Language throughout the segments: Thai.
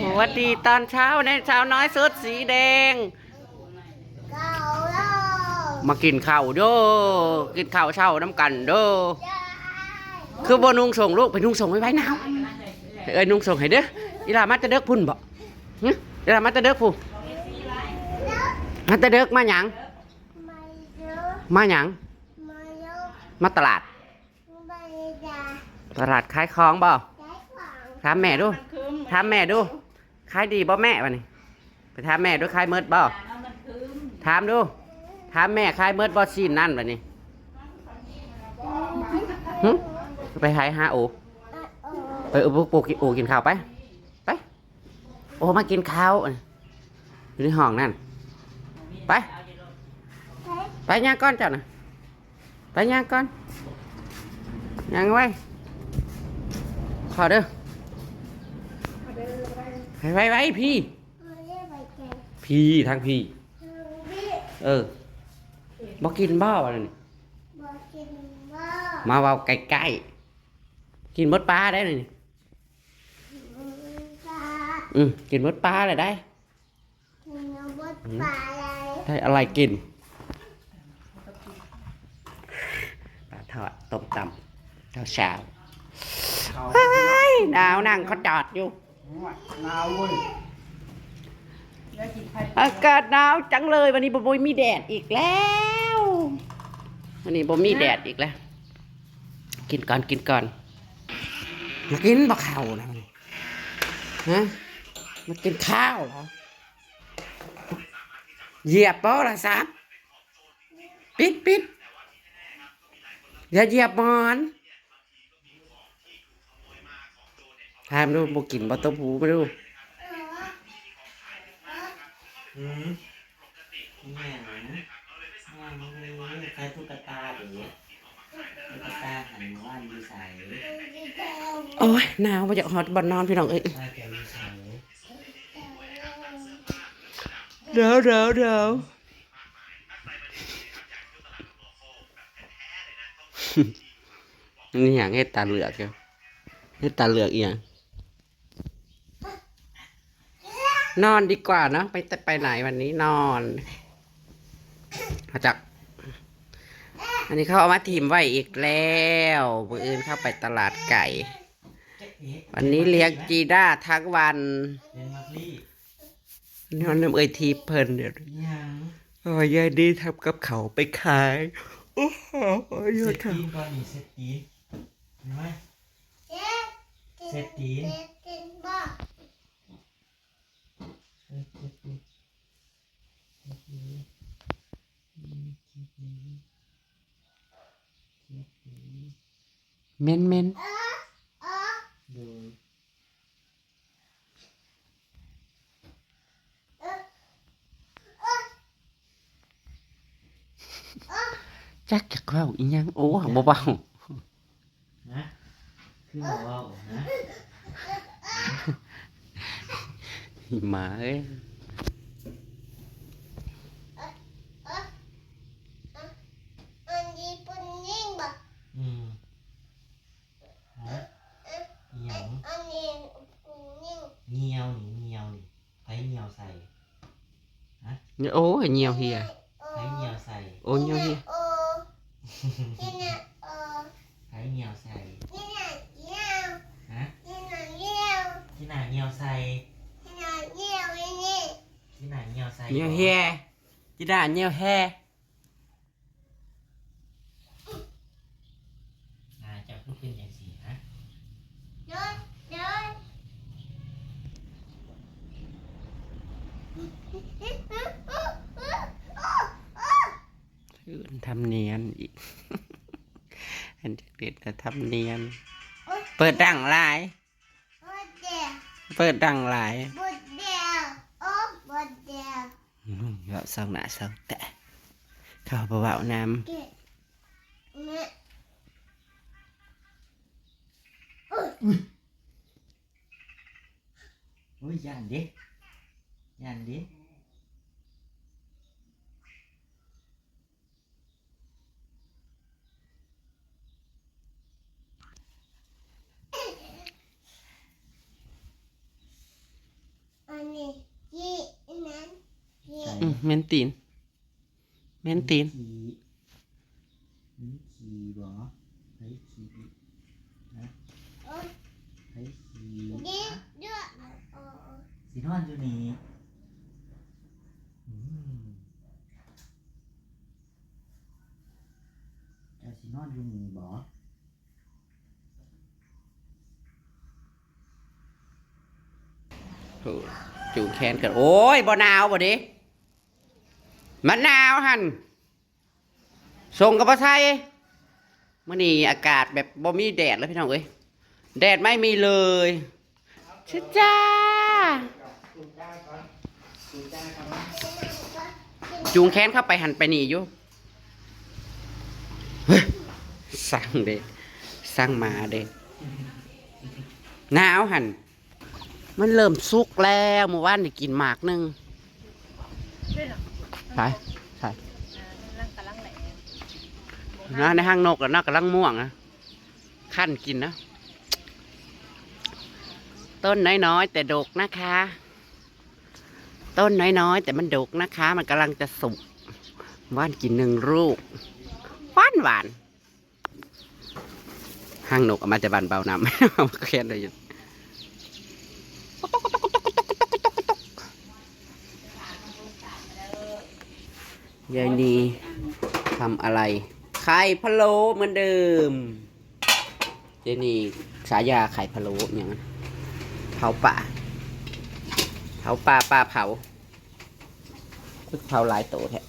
สวัสดีตอนเช้าในเช้าน้อยสุดสีแดงเก่าแล้วมากินข้าวเด้อกินข้าวเช้าน้ำกันเด้อได้คือบ่นุ่งส่งลูกไปนุ่งส่งไว้ไว้หนาวเอ้ยนุ่งส่งให้เด้ออีหลามาจะเด็กพุ่นบ่หึอีหลามาจะเด็กพุ่นมาจะเด็กมาหยังไม่เยอะมาหยังไม่เยอะมาตลาดไม่ได้ตลาดขายของบ่ใช้ขวางถามแม่ดูถามแม่ดู ขายดีบ่แม่วะนี่ไปถามแม่ดูขายเมิดบ่ถามดู ถามแม่ขายเมิดบ่ซีนนั่นวะนี่หึไปขายหาโอไปเอาปูกินโอกินข้าวไป ไป โอมากินข้าวอยู่ในห้องนั่น ไป ไปย่างก้อนเจ้าน่ะไปย่างก้อนย่างไว้ขอเด้อ ไปไว้ไว้พี่ พี่ทางพี่ เออบอกกินบ้าวะนี่บอกกินว่ามาเว้าใกล้ๆกินมดปลาได้เลยนี่ตาอืมกินมดปลาเลยได้กินอาวุธปลาอะไรได้อะไรกินปลาทอดต้มตำข้าวเช้าเฮ้ยดาวนั่งเขาจอดอยู่ หนาวเว้ยอากาศหนาวจังเลย วันนี้บ่มีแดดอีกแล้ว วันนี้บ่มีแดดอีกแล้ว กินก่อนกินก่อนมากินบะข้าวนะมันฮะมากินข้าวเหรอเหยียบเป้าละสามปิดปิดอย่าเหยียบหมอน ทามดูบ่กินบ่ต้มหูมาดูอืมแม่หนูแม่หนูใครตุ๊กตาหรือตุ๊กตาหันว่านดีใสโอ้ยหนาวมาจากฮอตบอนนอนพี่น้องเอ้ยตาแกดีใสเดี๋ยวเดี๋ยวเดี๋ยวนี่อย่างให้ตาเหลือกเชียวให้ตาเหลือกอีกอย่าง นอนดีกว่าเนอะไม่ไปไหนวันนี้นอนมาจาก อันนี้เขาเอามาถิ่มไว้อีกแล้วมืออื่นเข้าไปตลาดไก่ วันนี้เลี้ยงจีด้าทั้งวันนอนน้ำเอยทีเพลินเดี๋ยวโอ้ยยายดีทำกับเขาไปขายโอ้โหยอดค่ะตีนก่อนนี่เซตีนเห็นไหมเซตีน เจ๊กินบ้า เซตตีนเซตตีนเซตตีนเซตตีนเซตตีน เมนเมนเออเออดูเออเออเออจักจักเล่าอีหยังโอ้หังเบานะคือบอกว่านะๆหิมาเอ้ย อันนี้ปุ่นยิ่งบ่ อืมฮะเหนียว อันนี้ปุ่นยิ่ง เหนียวนี่เหนียวนี่ไผเหนียวใส่ โอ้ยเหี่ยวเฮียไผเหนียวใส่โอ้ยเหี่ยวเฮียโอ้นี่นะเออไผ เหนียวใส่นี่นะเยี่ยวฮะนี่นะเยี่ยวที่ไหนเหนียวใส่นี่นะเยี่ยวนี่นี่ที่ไหนเหนียวใส่เหี่ยวเฮียจีด่าเหี่ยวแฮนาจะพูดเป็นอย่างสี่ฮะเดินเดินอื่นทำเนียนอีก อันจะเด็ดแต่ทำเนียน เปิดดังหลาย เปิดดังหลายบดเดียวโอ้บดเดียวอืมเบาเศร้าหนาเศร้าแต่เข้าเบาๆน้เก็บเนี่ยโอ้ยโอ้ยยันดิยันดิ อืมเมนตีนเมนตีนขี่นี่ขี่บ่ไผขี่นะไผขี่สีนอนอยู่นี่อืมเจ้าสีนอนอยู่นี่บ่โอ้จูแขนกัน โอ้ยบ่หนาวบ่ดิ มันหนาวหันส่งกับบ่ใส่มื้อนี้อากาศแบบบ่มีแดดแล้วพี่น้องเอ้ยแดดไม่มีเลยชิจ้าจูงแขนเข้าไปหันไปหนีอยู่สั่งเด้สั่งมาเด้หนาวหันมันเริ่มสุกแล้วเมื่อวานนี่กินหมากนึง ใช่ใช่นะในห้างนกแล้วนกกำลังม่วงนะขั้นกินนะ ต้นน้อยๆแต่ดกนะคะ ต้นน้อยๆแต่มันดกนะคะ มันกำลังจะสุกว่านกินหนึ่งลูกหวานหวานห้างนกเอามาจะบานเบาน้ำเอามาแค่เลยอ ยู่ยายนีทำอะไร ไข่พะโล้เหมือนเดิมเจนี่ฉายาไข่พะโล้อย่างนั้นเผาป่าเผาปลาปลาเผาเผาหลายโตแท้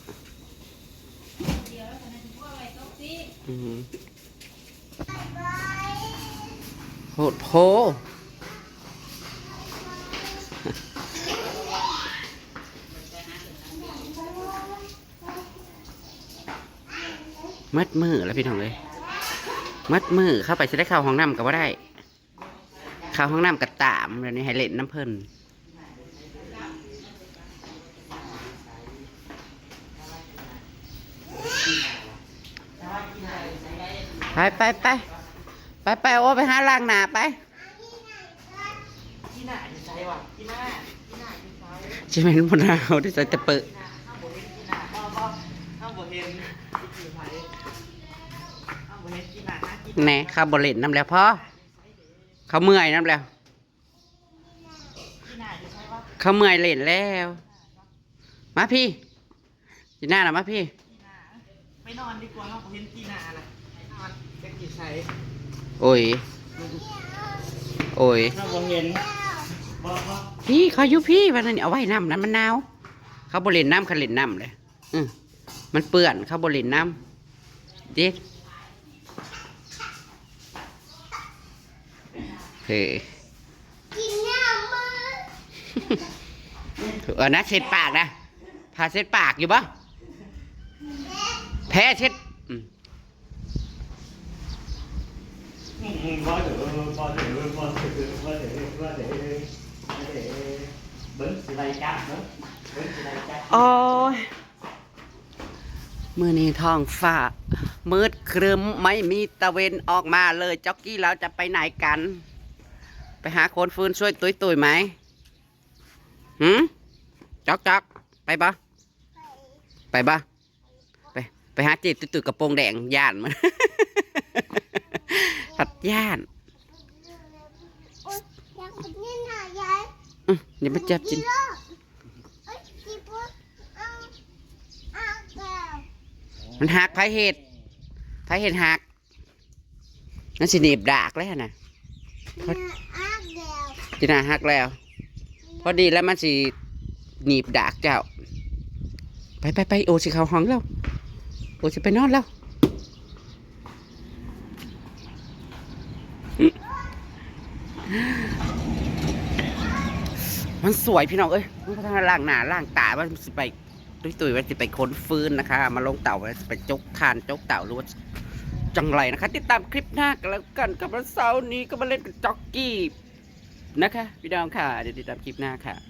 โหดโพ มัดมือแล้วพี่น้องเลยมัดมือเข้าไปจะได้เข้าห้องน้ำก็ว่าได้ เข้าห้องน้ำกระตามเดี๋ยวนี้ให้เล่นน้ำเพลินไปไปไปไปไปโอ้ไปหาล้างหน้าไปที่หน้าอยู่ใจว่ะที่หน้าที่หน้าอยู่ใจจะเป็นพนาวที่ใส่ตะเปิด แหน่ข้าวบริเล่นน้ำแล้วพ่อเขาเมื่อยน้ำแล้วที่หน้าอยู่ไผวะเขาเมื่อยเล่นแล้ว มาพี่จีน่าหน่ะมาพี่ที่หน้าไปนอนดีกว่าห้ามบ่เห็นที่หน้าน่ะไปนอนจะกี่ใส่โอ้ย โอ้ยห้ามบ่เห็นบ่บ่พี่เขาอยู่พี่วันนั้นเอาไว้น้ำนั้นมันหนาวเขาบริเล่นน้ำเขาเล่นน้ำเลยอืมมันเปื้อนเขาบริเล่นน้ำเด็ก เฮ้ยกินน้ำมือเออนะเช็ดปากนะพาเช็ดปากอยู่ปะแพ้เช็ดอืมบ่เด้อบ่เด้อบ่เด้อบ่เด้อบ่เด้อบ่เด้อเบิ่งสิไล่จับเบิ่งเบิ่งสิไล่จับโอ้ยมือนี้ท้องฟ้ามืดครึมไม่มีตะเวนออกมาเลยจ็อกกี้เราจะไปไหนกัน ไปหาคนฟืนช่วยตุยตุยๆไหมหืมจอกจอกไปปะไปปะไป ไปหาจีบตุยตุยๆกระโปรงแดงย่านมันตัดย่านโอ๊ยอยากกินนี่น่ะยายอื้อเดี๋ยวมาจับจินเลิกเอ้ยกินปุ๊บเอาเอาแก้วมันหักไผเห็ดไผเห็ดหักนั่นสิหนีบดากแล้วนะ จิน่าหักแล้ว พอดีแล้วมันสิหนีบดากเจ้า ไปไปไปโอสิเขาห้องแล้ว โอสิไปนอนแล้วมันสวยพี่น้องเอ้ยมันพัฒนาล่างหนาล่างตามันสิไปตุ้ยตุยว่าสิไปค้นฟืนนะคะ มาลงเต่าว่าสิไปจกทานจกเต่าหรือว่าจังไรนะคะ ติดตามคลิปหน้ากันแล้วกันกับวันเสาร์นี้ก็มาเล่นกับจ็อกกี้ นะคะ พี่ดองค่ะ เดี๋ยวติดตามคลิปหน้าค่ะ